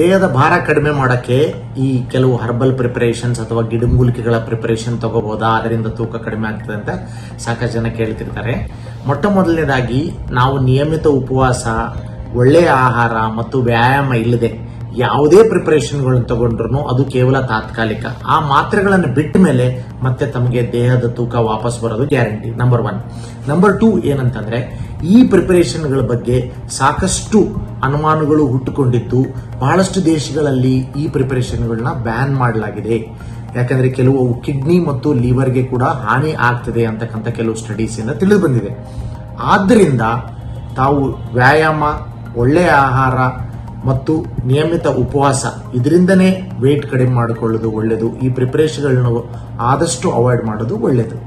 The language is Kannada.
ದೇಹದ ಭಾರ ಕಡಿಮೆ ಮಾಡಕ್ಕೆ ಈ ಕೆಲವು ಹರ್ಬಲ್ ಪ್ರಿಪರೇಷನ್ಸ್ ಅಥವಾ ಗಿಡಮೂಲಿಕೆಗಳ ಪ್ರಿಪರೇಷನ್ ತಗೋಬಹುದಾ ಅದರಿಂದ ತೂಕ ಕಡಿಮೆ ಆಗ್ತದೆ ಅಂತ ಸಾಕಷ್ಟು ಜನ ಕೇಳ್ತಿರ್ತಾರೆ. ಮೊಟ್ಟ ಮೊದಲನೇದಾಗಿ ನಾವು ನಿಯಮಿತ ಉಪವಾಸ ಒಳ್ಳೆಯ ಆಹಾರ ಮತ್ತು ವ್ಯಾಯಾಮ ಇಲ್ಲದೆ ಯಾವುದೇ ಪ್ರಿಪರೇಷನ್ಗಳನ್ನು ತಗೊಂಡ್ರು ಅದು ಕೇವಲ ತಾತ್ಕಾಲಿಕ. ಆ ಮಾತ್ರೆಗಳನ್ನು ಬಿಟ್ಟ ಮೇಲೆ ಮತ್ತೆ ತಮಗೆ ದೇಹದ ತೂಕ ವಾಪಸ್ ಬರೋದು guarantee number one number two ಏನಂತಂದ್ರೆ ಈ ಪ್ರಿಪರೇಷನ್ಗಳ ಬಗ್ಗೆ ಸಾಕಷ್ಟು ಅನುಮಾನಗಳು ಹುಟ್ಟುಕೊಂಡಿದ್ದು, ಬಹಳಷ್ಟು ದೇಶಗಳಲ್ಲಿ ಈ ಪ್ರಿಪರೇಷನ್ಗಳನ್ನ ಬ್ಯಾನ್ ಮಾಡಲಾಗಿದೆ. ಯಾಕಂದ್ರೆ ಕೆಲವು ಕಿಡ್ನಿ ಮತ್ತು ಲಿವರ್ಗೆ ಕೂಡ ಹಾನಿ ಆಗ್ತದೆ ಅಂತಕ್ಕಂಥ ಕೆಲವು ಸ್ಟಡೀಸ್ ಇಂದ ತಿಳಿದು ಬಂದಿದೆ. ಆದ್ದರಿಂದ ತಾವು ವ್ಯಾಯಾಮ ಒಳ್ಳೆಯ ಆಹಾರ ಮತ್ತು ನಿಯಮಿತ ಉಪವಾಸ ಇದರಿಂದನೇ ವೇಟ್ ಕಡಿಮೆ ಮಾಡಿಕೊಳ್ಳೋದು ಒಳ್ಳೆಯದು ಈ ಪ್ರಿಪರೇಷನ್ಗಳನ್ನು ಆದಷ್ಟು ಅವಾಯ್ಡ್ ಮಾಡೋದು ಒಳ್ಳೆಯದು